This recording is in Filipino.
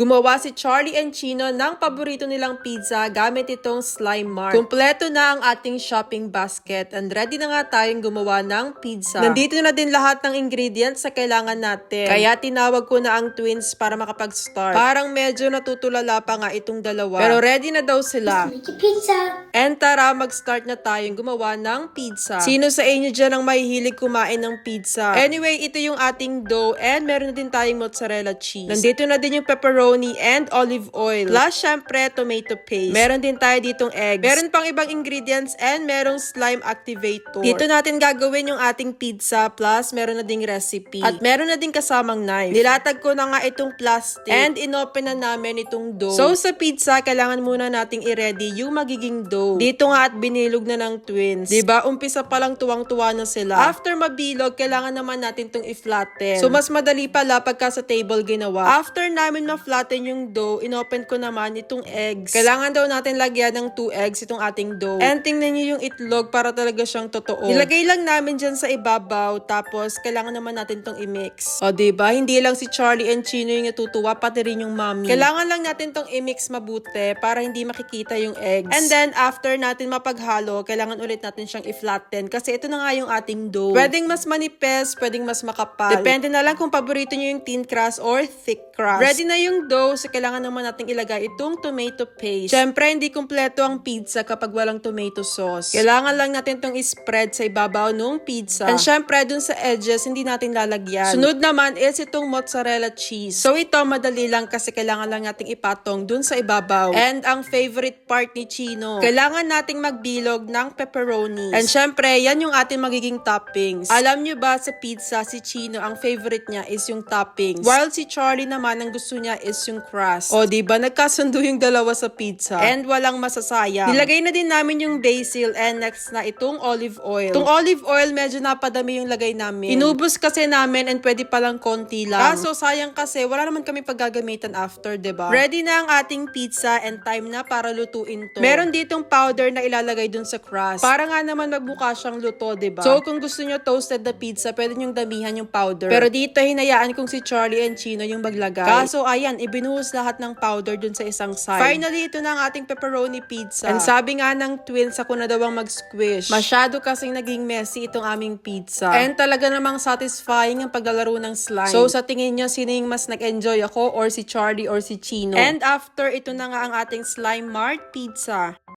Gumawa si Charlie and Chino ng paborito nilang pizza gamit itong slime mark. Kumpleto na ang ating shopping basket and ready na nga tayong gumawa ng pizza. Nandito na din lahat ng ingredients sa kailangan natin. Kaya tinawag ko na ang twins para makapag-start. Parang medyo natutulala pa nga itong dalawa. Pero ready na daw sila. Pizza. And tara, mag-start na tayong gumawa ng pizza. Sino sa inyo dyan ang mahihilig kumain ng pizza? Anyway, ito yung ating dough and meron na din tayong mozzarella cheese. Nandito na din yung pepperoni and olive oil. Plus, syempre, tomato paste. Meron din tayo ditong eggs. Meron pang ibang ingredients and merong slime activator. Dito natin gagawin yung ating pizza plus meron na ding recipe. At meron na din kasamang knife. Nilatag ko na nga itong plastic and inopen na namin itong dough. So, sa pizza, kailangan muna nating i-ready yung magiging dough. Dito nga at binilog na ng twins. 'Di ba Umpisa pa lang tuwang-tuwa na sila. After mabilog, kailangan naman natin itong i-flatten. So, mas madali pala pagka sa table ginawa. After namin ma-flatten yung dough, inopen ko naman itong eggs. Kailangan daw natin lagyan ng 2 eggs itong ating dough. And tingnan nyo yung itlog para talaga siyang totoo. Nilagay lang namin dyan sa ibabaw, tapos kailangan naman natin tong i-mix. O, ba Hindi lang si Charlie and Chino yung natutuwa, pati rin yung mommy. Kailangan lang natin tong i-mix mabuti para hindi makikita yung eggs. And then, after natin mapaghalo, kailangan ulit natin siyang i-flatten kasi ito na nga yung ating dough. Pwedeng mas manipes, pwedeng mas makapal. Depende na lang kung paborito nyo yung thin crust or thick crust. Ready na yung dough, so kailangan naman natin ilagay itong tomato paste. Siyempre, hindi kumpleto ang pizza kapag walang tomato sauce. Kailangan lang natin itong i-spread sa ibabaw ng pizza. And syempre, dun sa edges, hindi natin lalagyan. Sunod naman is itong mozzarella cheese. So ito, madali lang kasi kailangan lang nating ipatong dun sa ibabaw. And ang favorite part ni Chino, kailangan nating magbilog ng pepperoni. And syempre, yan yung ating magiging toppings. Alam nyo ba sa pizza, si Chino, ang favorite niya is yung toppings. While si Charlie naman, ang gusto niya is yung crust. O, di ba Nagkasundo yung dalawa sa pizza. And walang masasayang. Nilagay na din namin yung basil and next na itong olive oil. Itong olive oil, medyo napadami yung lagay namin. Inubos kasi namin and pwede palang konti lang. Kaso, sayang kasi, wala naman kami paggagamitan after, 'di ba? Ready na ang ating pizza and time na para lutuin to. Meron ditong powder na ilalagay dun sa crust. Para nga naman magbuka siyang luto, 'di ba? So, kung gusto nyo toasted na pizza, pwede nyo damihan yung powder. Pero dito, hinayaan kong si Charlie and Chino yung maglagay. Kaso, ayan, ibinuhos lahat ng powder dun sa isang side. Finally, ito na ang ating pepperoni pizza. And sabi nga ng twins, ako na daw ang mag-squish. Masyado kasing naging messy itong aming pizza. And talaga namang satisfying ang paglalaro ng slime. So, sa tingin nyo, sino yung mas nag-enjoy ako or si Charlie or si Chino? And after, ito na nga ang ating slime mart pizza.